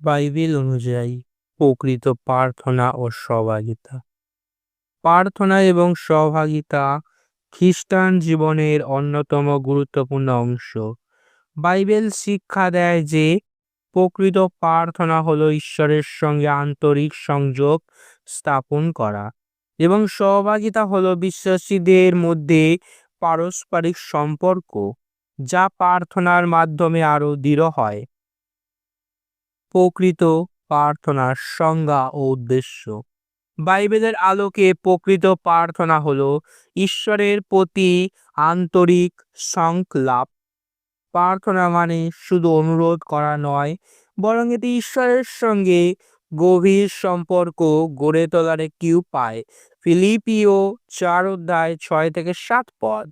Bible অনুযায়ী প্রকৃত প্রার্থনা ও সহভাগিতা। প্রার্থনা এবং সহভাগিতা খ্রিস্টান জীবনের অন্যতম গুরুত্বপূর্ণ অংশ। বাইবেল শিক্ষা দেয় যে প্রকৃত প্রার্থনা হলো ঈশ্বরের সঙ্গে আন্তরিক সংযোগ স্থাপন করা এবং সহভাগিতা হলো বিশ্বাসীদের মধ্যে পারস্পরিক সম্পর্ক, যা প্রার্থনার মাধ্যমে আরও দৃঢ় হয়। প্রকৃত প্রার্থনার সংজ্ঞা ও উদ্দেশ্য। বাইবেলের আলোকে প্রকৃত প্রার্থনা হলো ঈশ্বরের প্রতি আন্তরিক সংলাপ। প্রার্থনা মানে শুধু অনুরোধ করা নয়, বরং এটি ঈশ্বরের সঙ্গে গভীর সম্পর্ক গড়ে তোলার একটি উপায়। ফিলিপিও চার অধ্যায় ছয় থেকে সাত পদ।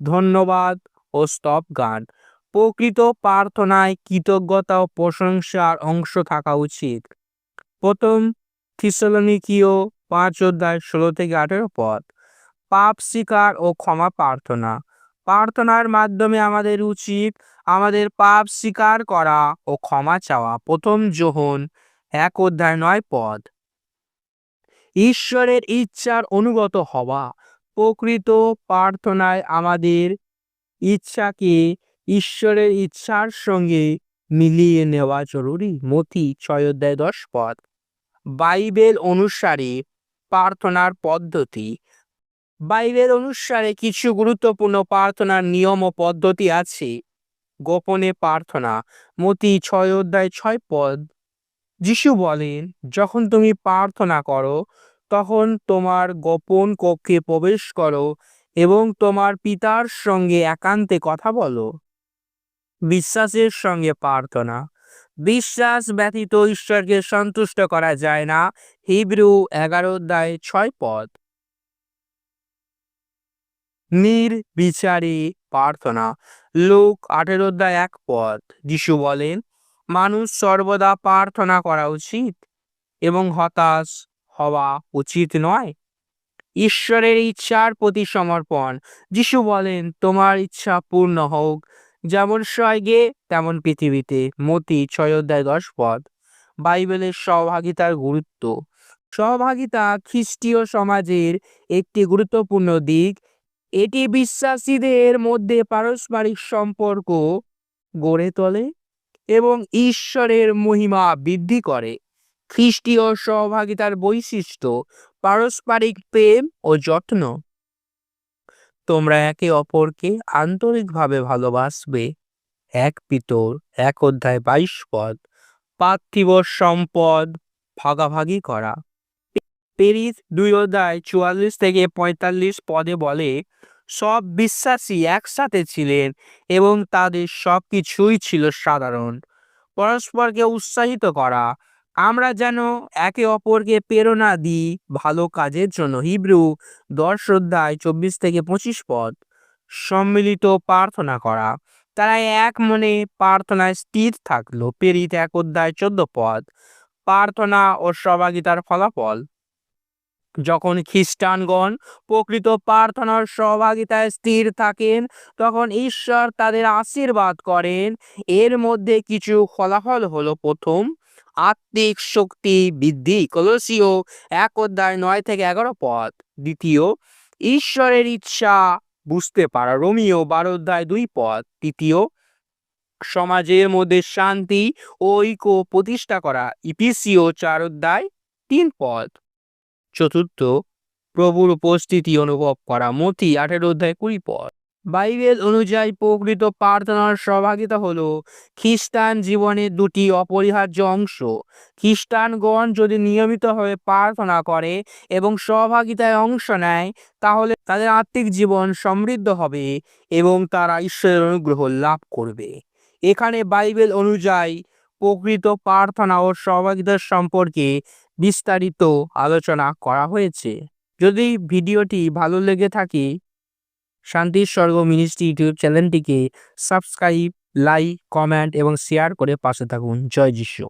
ধন্যবাদ ও স্তব গান। প্রকৃত প্রার্থনায় কৃতজ্ঞতা ও প্রশংসার অংশ থাকা উচিত। প্রথম থিসলনিকীয় পাঁচ অধ্যায় ষোলো থেকে আঠেরো পদ। পাপ স্বীকার ও ক্ষমা প্রার্থনা। প্রার্থনার মাধ্যমে আমাদের উচিত আমাদের পাপ স্বীকার করা ও ক্ষমা চাওয়া। প্রথম যোহন এক অধ্যায় নয় পদ। ঈশ্বরের ইচ্ছার অনুগত হওয়া। প্রকৃত প্রার্থনায় আমাদের ইচ্ছাকে ঈশ্বরের ইচ্ছার সঙ্গে মিলিয়ে নেওয়া জরুরি। মতি ছয় অধ্যায় দশ পদ। বাইবেল অনুসারে প্রার্থনার পদ্ধতি। বাইবেল অনুসারে কিছু গুরুত্বপূর্ণ প্রার্থনার নিয়ম ও পদ্ধতি আছে। গোপনে প্রার্থনা। মতি ছয় অধ্যায় ছয় পদ। যিশু বলেন, যখন তুমি প্রার্থনা করো, তখন তোমার গোপন কক্ষে প্রবেশ করো এবং তোমার পিতার সঙ্গে একান্তে কথা বলো। বিশ্বাসের সঙ্গে প্রার্থনা। বিশ্বাস ব্যতীত ঈশ্বরকে সন্তুষ্ট করা যায় না। হিব্রু এগারো অধ্যায় ছয় পদ। নির্বিচারে প্রার্থনা। লোক আঠেরো অধ্যায় এক পদ। যিশু বলেন, মানুষ সর্বদা প্রার্থনা করা উচিত এবং হতাশ হওয়া উচিত নয়। ঈশ্বরের ইচ্ছার প্রতি সমর্পণ। যিশু বলেন, তোমার ইচ্ছা পূর্ণ হোক যেমন স্বর্গে, তেমন পৃথিবীতে। মতি ছয় অধ্যায় দশ পদ। বাইবেলের সহভাগিতার গুরুত্ব। সহভাগিতা খ্রিস্টীয় সমাজের একটি গুরুত্বপূর্ণ দিক। এটি বিশ্বাসীদের মধ্যে পারস্পরিক সম্পর্ক গড়ে তোলে এবং ঈশ্বরের মহিমা বৃদ্ধি করে। খ্রিস্টীয় সহভাগিতার বৈশিষ্ট্য পারস্পরিক প্রেম ও যত্ন। তোমরা একে অপরকে আন্তরিকভাবে ভালোবাসবে। এক পিতর, এক অধ্যায় বাইশ পদ পার্থিব সম্পদ, ভাগাভাগি করা। পেরিস দুই অধ্যায় চুয়াল্লিশ থেকে পঁয়তাল্লিশ পদে বলে, সব বিশ্বাসী একসাথে ছিলেন এবং তাদের সব কিছুই ছিল সাধারণ। পরস্পরকে উৎসাহিত করা আমরা যেন একে অপরকে প্রেরণা দিই ভালো কাজের জন্য। হিব্রু দশ অধ্যায় চব্বিশ থেকে পঁচিশ পদ। সম্মিলিত প্রার্থনা করা। তারা এক মনে প্রার্থনায় স্থির থাকল। পেরিত এক অধ্যায় চোদ্দ পদ। প্রার্থনা ও সহভাগিতার ফলাফল। যখন খ্রিস্টানগণ প্রকৃত প্রার্থনার সহভাগিতায় স্থির থাকেন, তখন ঈশ্বর তাদের আশীর্বাদ করেন। এর মধ্যে কিছু ফলাফল হলো প্রথম আত্মিক শক্তি বৃদ্ধি, কলসীয় এক অধ্যায় নয় থেকে এগারো পদ দ্বিতীয়, ঈশ্বরের ইচ্ছা বুঝতে পারা, রোমিও বারো অধ্যায় দুই পদ তৃতীয়, সমাজের মধ্যে শান্তি ও ঐক্য প্রতিষ্ঠা করা, ইপিসিও চার অধ্যায় তিন পদ চতুর্থ, প্রভুর উপস্থিতি অনুভব করা, মতি আঠেরো অধ্যায় কুড়ি পদ বাইবেল অনুযায়ী প্রকৃত প্রার্থনার সহভাগিতা হলো খ্রিস্টান জীবনের দুটি অপরিহার্য অংশ। খ্রিস্টানগণ যদি নিয়মিতভাবে প্রার্থনা করে এবং সহভাগিতায় অংশ নেয়, তাহলে তাদের আত্মিক জীবন সমৃদ্ধ হবে এবং তারা ঈশ্বরের অনুগ্রহ লাভ করবে। এখানে বাইবেল অনুযায়ী প্রকৃত প্রার্থনা ও সহভাগিতার সম্পর্কে বিস্তারিত আলোচনা করা হয়েছে। যদি ভিডিওটি ভালো লেগে থাকে শান্তির স্বর্গ মিনিস্ট্রি ইউটিউব চ্যানেলটিকে সাবস্ক্রাইব, লাইক, কমেন্ট এবং শেয়ার করে পাশে থাকুন। জয় যিশু।